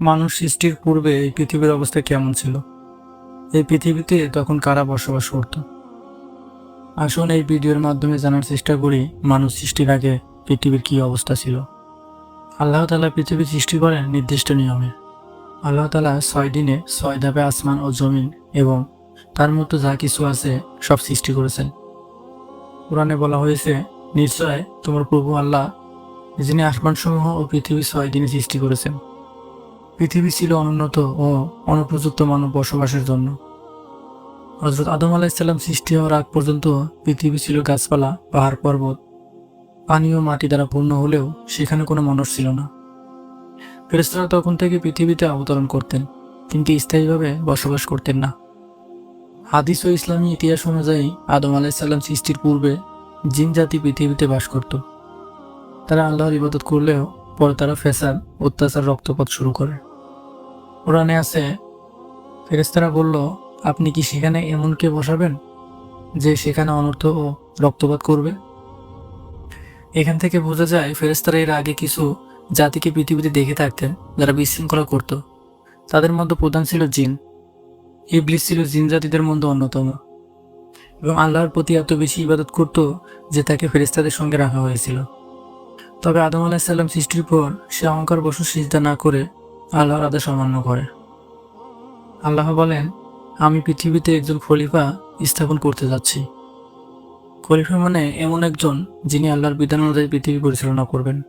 মানুষ সৃষ্টির পূর্বে এই পৃথিবীর অবস্থা কেমন ছিল? এই পৃথিবীতে তখন কারা বসবাস করত? আসুন এই ভিডিওর মাধ্যমে জানার চেষ্টা করি, মানুষ সৃষ্টির আগে পৃথিবীর কি অবস্থা ছিল। আল্লাহ তালা পৃথিবী সৃষ্টি করেন নির্দিষ্ট নিয়মে। আল্লাহ তালা ছয় দিনে ছয় ধাপে আসমান ও জমিন এবং তার মতো যা কিছু আছে সব সৃষ্টি করেছেন। কোরআনে বলা হয়েছে, নিশ্চয় তোমার প্রভু আল্লাহ যিনি আসমানসমূহ ও পৃথিবী ছয় দিনে সৃষ্টি করেছেন। পৃথিবী ছিল অনুন্নত ও অনুপযুক্ত মানব বসবাসের জন্য। হজরত আদম আলাহিসাল্লাম সৃষ্টি হওয়ার আগ পর্যন্ত পৃথিবী ছিল গাছপালা, পাহাড়, পর্বত। পানি ও মাটি দ্বারা পূর্ণ হলেও সেখানে কোনো মানুষ ছিল না। ফেরেস্তারা তখন থেকে পৃথিবীতে অবতরণ করতেন, কিন্তু স্থায়ীভাবে বসবাস করতেন না। হাদিস ও ইসলামী ইতিহাস অনুযায়ী আদম আলাহিসাল্লাম সৃষ্টির পূর্বে জিন জাতি পৃথিবীতে বাস করত। তারা আল্লাহর ইবাদত করলেও পরে তারা ফেসাদ অত্যাচার, রক্তপাত শুরু করে। কোরআনে আছে ফেরেস্তারা বলল, আপনি কি সেখানে এমনকে বসাবেন যে সেখানে অনর্থ ও রক্তপাত করবে? এখান থেকে বোঝা যায় ফেরেস্তারা এর আগে কিছু জাতিকে পৃথিবীতে দেখে থাকতেন, যারা বিশৃঙ্খলা করত। তাদের মধ্যে প্রধান ছিল জিন। ইবলিস ছিল জিন জাতিদের মধ্যে অন্যতম। এবং আল্লাহর প্রতি এত বেশি ইবাদত করত যে তাকে ফেরেস্তাদের সঙ্গে রাখা হয়েছিল। তবে আদম আলাহিসাল্লাম সৃষ্টির পর সে অহংকার বসু সিজদা না করে আল্লাহর আদেশ অমান্য করে। আল্লাহ বলেন, আমি পৃথিবীতে একজন খলিফা স্থাপন করতে যাচ্ছি। খলিফা মানে এমন একজন যিনি আল্লাহর বিধান অনুযায়ী পৃথিবী পরিচালনা করবেন।